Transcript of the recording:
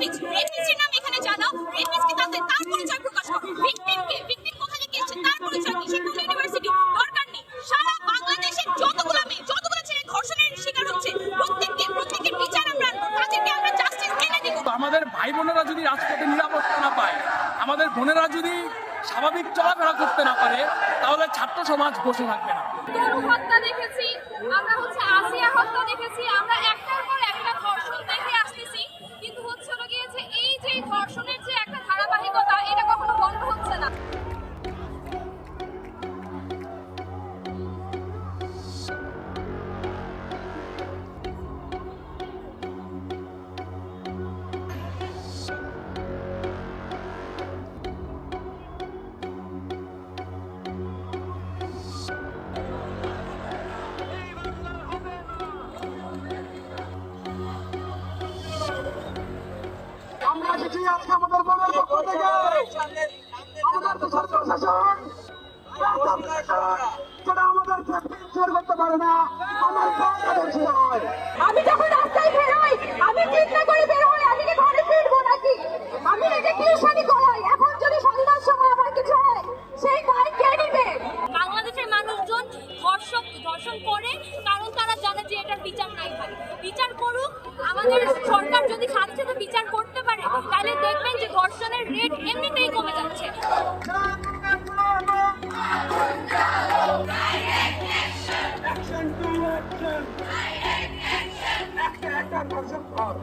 Pitch red নাম এখানে জানাও রেড তাদের তার পরিচয় প্রকাশ করো। ভিকটিমকে ভিকটিম কোথা থেকে এসেছে? তার পরিচয় কি? সে কোন ইউনিভার্সিটি। দরকার নেই। সারা বাংলাদেশের যতগুলো মেয়ে যতগুলো ছেলে ধর্ষণের শিকার হচ্ছে প্রত্যেককে প্রত্যেকের বিচার আমরা তাদেরকে আমরা জাস্টিস এনে দিব আমাদের ভাই বোনেরা যদি রাজপথে নিরাপত্তা না পায় আমাদের বোনেরা যদি স্বাভাবিক চলাফেরা করতে না পারে তাহলে ছাত্র সমাজ বসে থাকবে না। হত্যা দেখেছি। আমরা হচ্ছে এসেছি আজকে আমাদের মনের পক্ষ থেকে। আমাদের তো ছাত্র শাসন। যেটা আমাদেরকে করতে পারে না। আমার ধর্ষণের রেট এমনিতেই কমে যাচ্ছে। একটা দর্শন কর